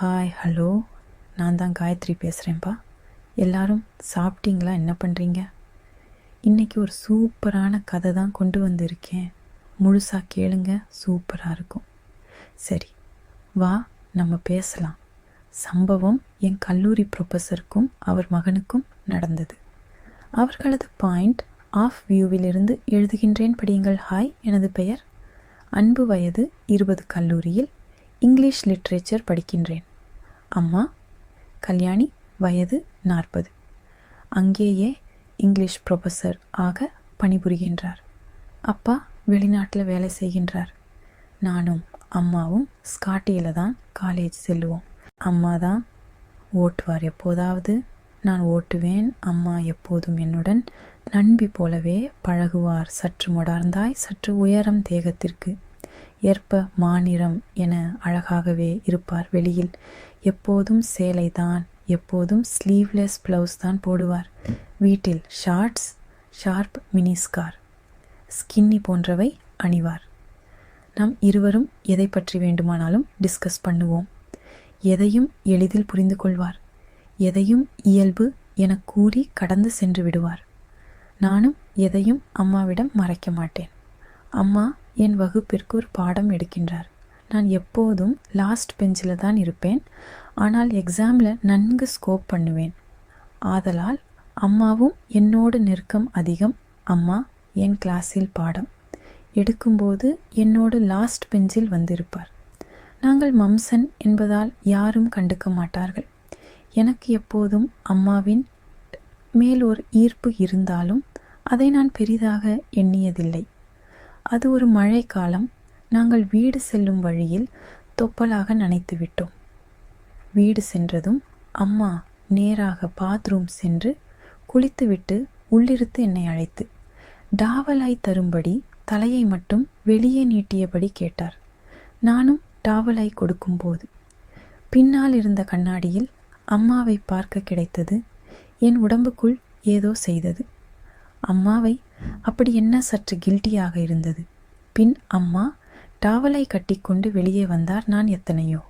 Hi hello நான் தான் காயத்ரி பேசுகிறேன்ப்பா எல்லாரும் சாப்பிட்டீங்களா? என்ன பண்ணுறீங்க இன்னைக்கு ஒரு சூப்பரான கதை தான் கொண்டு வந்திருக்கேன். முழுசாக கேளுங்க சூப்பராக இருக்கும். சரி வா நம்ம பேசலாம். சம்பவம் என் கல்லூரி ப்ரொஃபஸருக்கும் அவர் மகனுக்கும் நடந்தது. அவர்களது பாயிண்ட் ஆஃப் வியூவிலிருந்து எழுதுகின்றேன் படியுங்கள். ஹாய் எனது பெயர். அன்பு வயது இருபது கல்லூரியில் இங்கிலீஷ் லிட்ரேச்சர் படிக்கின்றேன். அம்மா கல்யாணி வயது நாற்பது. அங்கேயே இங்கிலீஷ் ப்ரொஃபஸர் ஆக பணிபுரிகின்றார். அப்பா வெளிநாட்டில் வேலை செய்கின்றார். நானும் அம்மாவும் ஸ்காட்டியில் தான் காலேஜ் செல்லுவோம். அம்மா தான் ஓட்டுவார் எப்போதாவது. நான் ஓட்டுவேன் அம்மா எப்போதும் என்னுடன் நண்பி போலவே பழகுவார். சற்று மொடார்ந்தாய் சற்று உயரம் தேகத்திற்கு. ஏற்ப மாநிறம் என அழகாகவே இருப்பார். வெளியில் எப்போதும் சேலை தான் எப்போதும் ஸ்லீவ்லெஸ் ப்ளவுஸ் தான் போடுவார். வீட்டில் ஷார்ட்ஸ் ஷார்ப் மினிஸ்கார் ஸ்கின்னி போன்றவை அணிவார். நாம் இருவரும் எதை பற்றி வேண்டுமானாலும் டிஸ்கஸ் பண்ணுவோம். எதையும் எளிதில் புரிந்து கொள்வார். எதையும் இயல்பு என கூறி கடந்து சென்று விடுவார். நானும் எதையும் அம்மாவிடம் மறைக்க மாட்டேன். அம்மா என் வகுப்பிற்கு ஒரு பாடம் எடுக்கின்றார். நான் எப்போதும் லாஸ்ட் பெஞ்சில் தான் இருப்பேன். ஆனால் எக்ஸாமில் நன்கு ஸ்கோப் பண்ணுவேன். ஆதலால் அம்மாவும் என்னோடு நெருக்கம் அதிகம். அம்மா என் கிளாஸில் பாடம் எடுக்கும்போது என்னோடு லாஸ்ட் பெஞ்சில் வந்திருப்பார். நாங்கள் மம்சன் என்பதால் யாரும் கண்டுக்க மாட்டார்கள். எனக்கு எப்போதும் அம்மாவின் மேல் ஒரு ஈர்ப்பு இருந்தாலும் அதை நான் பெரிதாக எண்ணியதில்லை. அது ஒரு மழை காலம் நாங்கள் வீடு செல்லும் வழியில் தொப்பலாக நனைத்து விட்டோம் வீடு சென்றதும் அம்மா நேராக பாத்ரூம் சென்று குளித்துவிட்டு உள்ளிருத்து என்னை அழைத்து டாவலாய் தரும்படி தலையை மட்டும் வெளியே நீட்டியபடி கேட்டார். நானும் டாவலாய் கொடுக்கும்போது. பின்னால் இருந்த கண்ணாடியில் அம்மாவை பார்க்க கிடைத்தது என் உடம்புக்குள் ஏதோ செய்தது. அம்மாவை அப்படி என்ன சற்று கில்ட்டியாக இருந்தது? பின் அம்மா டாவலை கட்டிக்கொண்டு வெளியே வந்தார் நான் எத்தனையோ.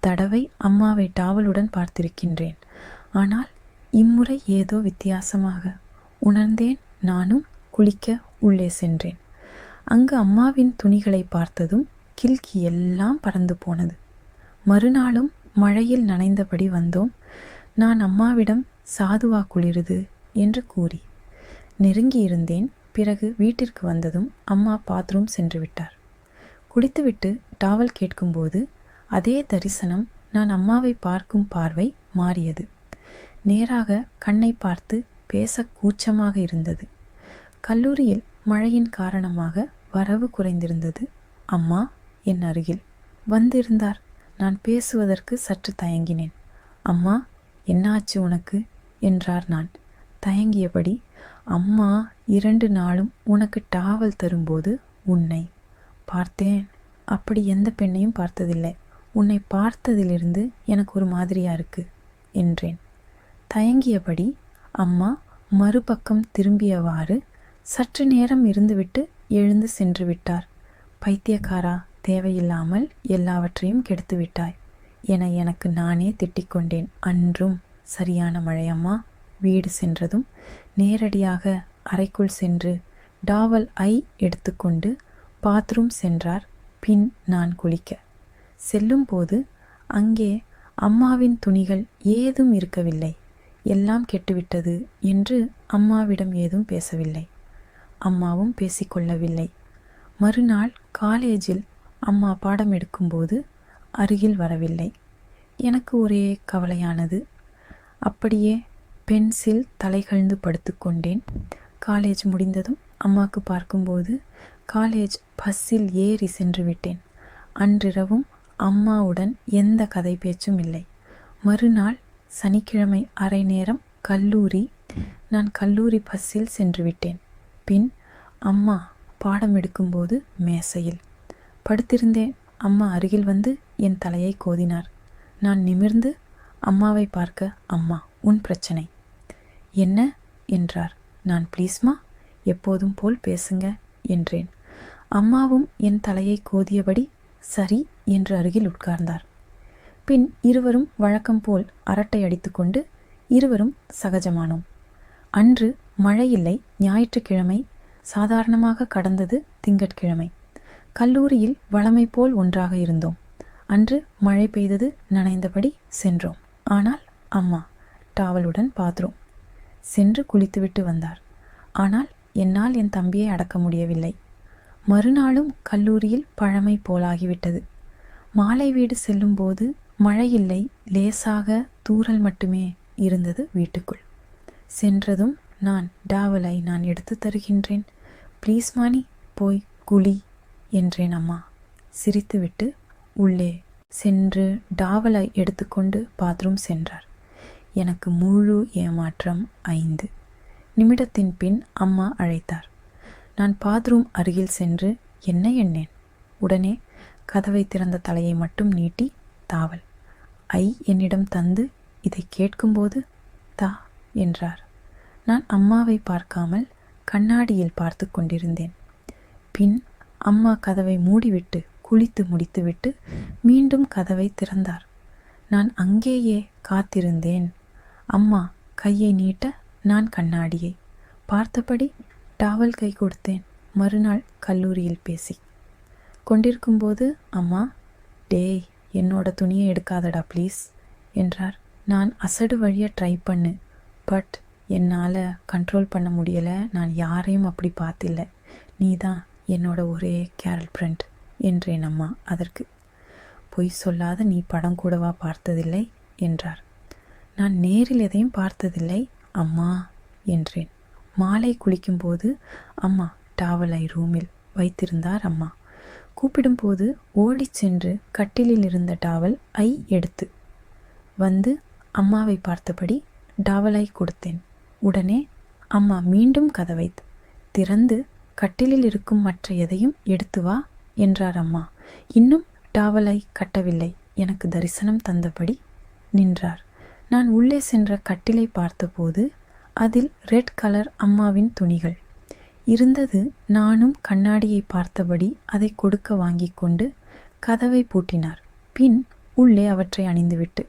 தடவை அம்மாவை டாவலுடன் பார்த்திருக்கின்றேன். ஆனால் இம்முறை ஏதோ வித்தியாசமாக உணர்ந்தேன் நானும் குளிக்க உள்ளே சென்றேன். அங்கு அம்மாவின் துணிகளை பார்த்ததும் கில்கி எல்லாம் பறந்து போனது. மறுநாளும் மழையில் நனைந்தபடி வந்தோம். நான் அம்மாவிடம் சாதுவா குளிருது என்று கூறி நெருங்கி இருந்தேன் பிறகு வீட்டிற்கு வந்ததும் அம்மா பாத்ரூம் சென்று விட்டார். குளித்துவிட்டு டாவல் கேட்கும்போது அதே தரிசனம் நான் அம்மாவை பார்க்கும் பார்வை மாறியது. நேராக கண்ணை பார்த்து பேச கூச்சமாக இருந்தது. கல்லூரியில் மழையின் காரணமாக வரவு குறைந்திருந்தது. அம்மா என் அருகில். வந்திருந்தார். நான் பேசுவதற்கு சற்று தயங்கினேன். அம்மா என்னாச்சு உனக்கு? என்றார் நான். தயங்கியபடி அம்மா இரண்டு நாளும் உனக்கு டாவல் தரும்போது உன்னை பார்த்தேன். அப்படி எந்த பெண்ணையும் பார்த்ததில்லை. உன்னை பார்த்ததிலிருந்து எனக்கு ஒரு மாதிரியா இருக்கு என்றேன். தயங்கியபடி அம்மா மறுபக்கம் திரும்பியவாறு சற்று நேரம் இருந்துவிட்டு எழுந்து சென்று விட்டார். பைத்தியக்காரா தேவையில்லாமல் எல்லாவற்றையும் கெடுத்து விட்டாய். என எனக்கு நானே திட்டிக்கொண்டேன். அன்றும் சரியான மழையம்மா. வீடு சென்றதும் நேரடியாக அறைக்குள் சென்று டாவல் ஐ எடுத்துக்கொண்டு பாத்ரூம் சென்றார். பின் நான் குளிக்க. செல்லும்போது அங்கே அம்மாவின் துணிகள் ஏதும் இருக்கவில்லை. எல்லாம் கெட்டுவிட்டது என்று அம்மாவிடம் ஏதும் பேசவில்லை. அம்மாவும் பேசிக்கொள்ளவில்லை. மறுநாள் காலேஜில் அம்மா பாடம் எடுக்கும்போது அருகில் வரவில்லை. எனக்கு ஒரே கவலையானது. அப்படியே பென்சில் தலைகழ்ந்து படுத்துக்கொண்டேன். காலேஜ் முடிந்ததும் அம்மாவுக்கு பார்க்கும்போது காலேஜ் பஸ்ஸில் ஏறி சென்று விட்டேன். அன்றிரவும் அம்மாவுடன் எந்த கதை பேச்சும் இல்லை. மறுநாள் சனிக்கிழமை அரை நேரம் கல்லூரி நான் கல்லூரி பஸ்ஸில் சென்று விட்டேன். பின் அம்மா பாடம் எடுக்கும்போது மேசையில். படுத்திருந்தேன். அம்மா அருகில் வந்து என் தலையை கோதினார். நான் நிமிர்ந்து அம்மாவை பார்க்க அம்மா உன் பிரச்சனை. என்ன? என்றார். நான் ப்ளீஸ்மா எப்போதும் போல் பேசுங்க என்றேன். அம்மாவும் என் தலையை கோதியபடி சரி என்று அருகில் உட்கார்ந்தார். பின் இருவரும் வழக்கம் போல் அரட்டை அடித்துக்கொண்டு இருவரும் சகஜமானோம். அன்று மழையில்லை ஞாயிற்றுக்கிழமை சாதாரணமாக கடந்தது திங்கட்கிழமை. கல்லூரியில் வழமை போல் ஒன்றாக இருந்தோம். அன்று மழை பெய்தது நனைந்தபடி சென்றோம். ஆனால் அம்மா டாவலுடன் பாத்ரூம் சென்று குளித்துவிட்டு வந்தார். ஆனால் என்னால் என் தம்பியை அடக்க முடியவில்லை. மறுநாளும் கல்லூரியில் பழமை போலாகிவிட்டது. மாலை வீடு செல்லும்போது மழையில்லை லேசாக தூறல் மட்டுமே இருந்தது வீட்டுக்குள். சென்றதும் நான் டாவலை நான் எடுத்து தருகின்றேன். ப்ளீஸ் மாணி போய் குழி என்றேன் அம்மா. சிரித்துவிட்டு உள்ளே சென்று டாவலை எடுத்துக்கொண்டு பாத்ரூம் சென்றார். எனக்கு முழு ஏமாற்றம் ஐந்து. நிமிடத்தின் பின் அம்மா அழைத்தார். நான் பாத்ரூம் அருகில் சென்று என்ன எண்ணேன். உடனே கதவை திறந்த தலையை மட்டும் நீட்டி தாவல் ஐ என்னிடம் தந்து இதை கேட்கும்போது தா என்றார். நான் அம்மாவை பார்க்காமல் கண்ணாடியில் பார்த்து கொண்டிருந்தேன். பின் அம்மா கதவை மூடிவிட்டு குளித்து முடித்துவிட்டு மீண்டும் கதவை திறந்தார். நான் அங்கேயே காத்திருந்தேன். அம்மா கையை நீட்ட நான் கண்ணாடியை. பார்த்தபடி டாவல் கை கொடுத்தேன். மறுநாள் கல்லூரியில் பேசி. கொண்டிருக்கும்போது அம்மா டேய் என்னோட துணியை எடுக்காதடா ப்ளீஸ் என்றார். நான் அசடு வழிய ட்ரை பண்ணு பட் என்னால் கண்ட்ரோல் பண்ண முடியலை. நான் யாரையும் அப்படி பார்த்தில்ல. நீ தான் என்னோட ஒரே கேரல் ஃப்ரெண்ட் என்றேன் அம்மா அதற்கு. பொய் சொல்லாத நீ படம் கூடவா பார்த்ததில்லை? என்றார். நான் நேரில் எதையும் பார்த்ததில்லை அம்மா என்றேன். மாலை குளிக்கும்போது அம்மா டாவலை ரூமில் வைத்திருந்தார் அம்மா. கூப்பிடும்போது ஓடிச் சென்று கட்டிலில் இருந்த டாவல் ஐ எடுத்து வந்து அம்மாவை பார்த்தபடி டாவலை கொடுத்தேன். உடனே அம்மா மீண்டும் கதவை திறந்து கட்டிலில் இருக்கும் மற்ற எதையும் எடுத்து வா என்றார் அம்மா. இன்னும் டாவலை கட்டவில்லை. எனக்கு தரிசனம் தந்தபடி நின்றார். நான் உள்ளே சென்ற கட்டிலை பார்த்தபோது அதில் ரெட் கலர் அம்மாவின் துணிகள். இருந்தது நானும் கண்ணாடியை பார்த்தபடி அதை கொடுக்க வாங்கி கொண்டு கதவை பூட்டினார். பின் உள்ளே அவற்றை அணிந்துவிட்டு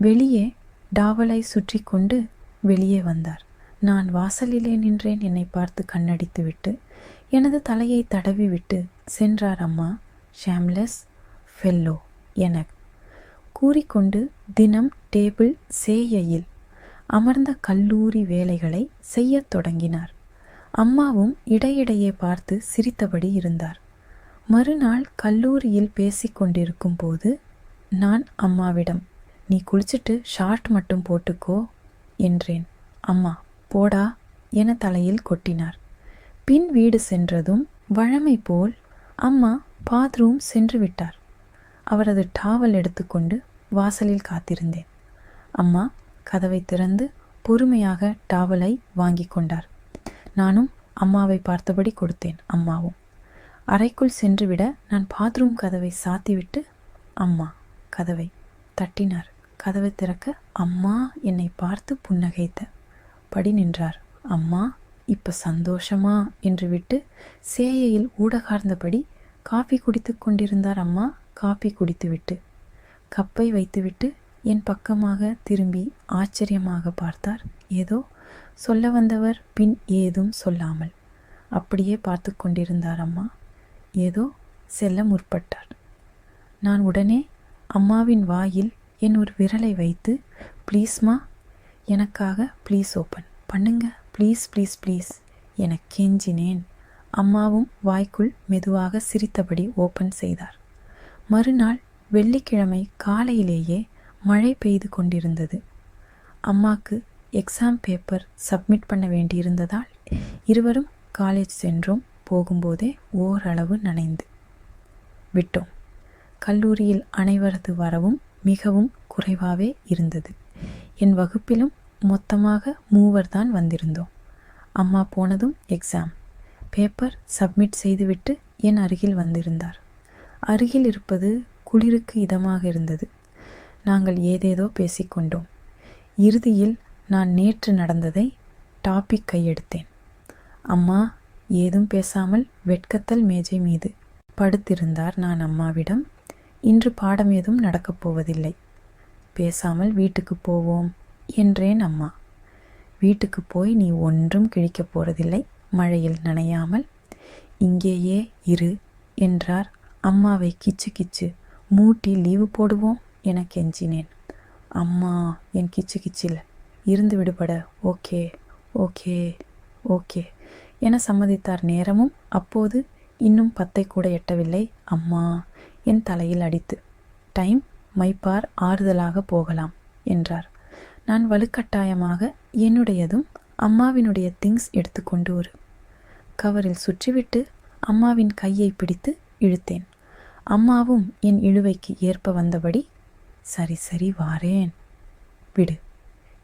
வெளியே டாவலை சுற்றி கொண்டு வெளியே வந்தார். நான் வாசலிலே நின்றேன் என்னை பார்த்து கண்ணடித்துவிட்டு எனது தலையை தடவிவிட்டு சென்றார் அம்மா ஷாம்லெஸ் ஃபெல்லோ என கூறிக்கொண்டு தினம் டேபிள் சேயையில் அமர்ந்த கல்லூரி வேலைகளை செய்யத் தொடங்கினார். அம்மாவும் இடையிடையே பார்த்து சிரித்தபடி இருந்தார். மறுநாள் கல்லூரியில் பேசிக்கொண்டிருக்கும் போது நான் அம்மாவிடம் நீ குளிச்சுட்டு ஷார்ட் மட்டும் போட்டுக்கோ என்றேன். அம்மா போடா என தலையில் கொட்டினார். பின் வீடு சென்றதும் வழமை போல் அம்மா பாத்ரூம் சென்று விட்டார். அவரது டாவல் எடுத்துக்கொண்டு வாசலில் காத்திருந்தேன். அம்மா கதவை திறந்து பொறுமையாக டாவலை வாங்கி கொண்டார். நானும் அம்மாவை பார்த்தபடி கொடுத்தேன் அம்மாவும். அறைக்குள் சென்றுவிட நான் பாத்ரூம் கதவை சாத்திவிட்டு அம்மா கதவை தட்டினார். கதவை திறக்க அம்மா என்னை பார்த்து புன்னகைத்த. படி நின்றார். அம்மா இப்போ சந்தோஷமா? என்று விட்டு சேயையில் ஊடகார்ந்தபடி காஃபி குடித்து கொண்டிருந்தார் அம்மா. காஃபி குடித்துவிட்டு கப்பை வைத்துவிட்டு என் பக்கமாக திரும்பி ஆச்சரியமாக பார்த்தார். ஏதோ சொல்ல வந்தவர் பின் ஏதும் சொல்லாமல் அப்படியே பார்த்து கொண்டிருந்தார் அம்மா. ஏதோ செல்ல முற்பட்டார். நான் உடனே அம்மாவின் வாயில் என் ஒரு விரலை வைத்து ப்ளீஸ்மா எனக்காக ப்ளீஸ் ஓப்பன் பண்ணுங்க. ப்ளீஸ் ப்ளீஸ் ப்ளீஸ் என கெஞ்சினேன். அம்மாவும் வாய்க்குள் மெதுவாக சிரித்தபடி ஓப்பன் செய்தார். மறுநாள் வெள்ளிக்கிழமை காலையிலேயே மழை பெய்து கொண்டிருந்தது. அம்மாக்கு எக்ஸாம் பேப்பர் சப்மிட் பண்ண வேண்டியிருந்ததால் இருவரும் காலேஜ் சென்றோம். போகும்போதே ஓரளவு நனைந்து விட்டோம். கல்லூரியில் அனைவரது வரவும் மிகவும் குறைவாகவே இருந்தது. என் வகுப்பிலும் மொத்தமாக மூவர் தான் வந்திருந்தோம். அம்மா போனதும் எக்ஸாம் பேப்பர் சப்மிட் செய்துவிட்டு என் அருகில் வந்திருந்தார். அருகில் இருப்பது குளிருக்கு இதமாக இருந்தது. நாங்கள் ஏதேதோ பேசிக்கொண்டோம். இறுதியில் நான் நேற்று நடந்ததை டாபிக் கையெடுத்தேன். அம்மா ஏதும் பேசாமல் வெட்கத்தல் மேஜை மீது படுத்திருந்தார் நான் அம்மாவிடம். இன்று பாடம் ஏதும் நடக்கப் போவதில்லை. பேசாமல் வீட்டுக்கு போவோம் என்றேன் அம்மா. வீட்டுக்கு போய் நீ ஒன்றும் கிழிக்கப் போறதில்லை மழையில் நனையாமல். இங்கேயே இரு என்றார். அம்மாவை கிச்சு கிச்சு மூட்டி லீவு போடுவோம். என கெஞ்சினேன். அம்மா என் கிச்சு கிச்சில் இருந்து விடுபட ஓகே ஓகே ஓகே என சம்மதித்தார் நேரமும் அப்போது இன்னும் பத்தை கூட எட்டவில்லை. அம்மா என் தலையில் அடித்து டைம் மைப்பார் ஆறுதலாக போகலாம் என்றார். நான் வலுக்கட்டாயமாக என்னுடையதும் அம்மாவினுடைய திங்ஸ் எடுத்துக்கொண்டு ஒரு கவரில் சுற்றிவிட்டு அம்மாவின் கையை பிடித்து இழுத்தேன். அம்மாவும் என் இழுவைக்கு ஏற்ப வந்தபடி சரி சரி வாரேன். விடு.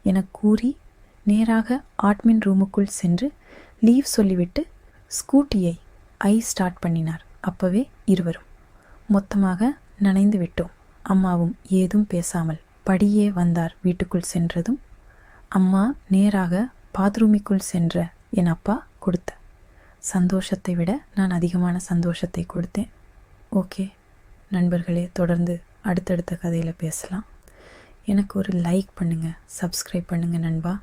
எனக் கூறி நேராக ஆட்மின் ரூமுக்குள் சென்று லீவ் சொல்லிவிட்டு ஸ்கூட்டியை ஐ ஸ்டார்ட் பண்ணினார். அப்பவே இருவரும். மொத்தமாக நனைந்து விட்டோம். அம்மாவும் ஏதும் பேசாமல் படியே வந்தார் வீட்டுக்குள் சென்றதும் அம்மா நேராக பாத்ரூமிக்குள் சென்ற என் அப்பா கொடுத்த. சந்தோஷத்தை விட நான் அதிகமான சந்தோஷத்தை கொடுத்தேன். ஓகே நண்பர்களே தொடர்ந்து அடுத்தடுத்த கதையில் பேசலாம். எனக்கு ஒரு லைக் பண்ணுங்கள் சப்ஸ்கிரைப் பண்ணுங்கள் நண்பா.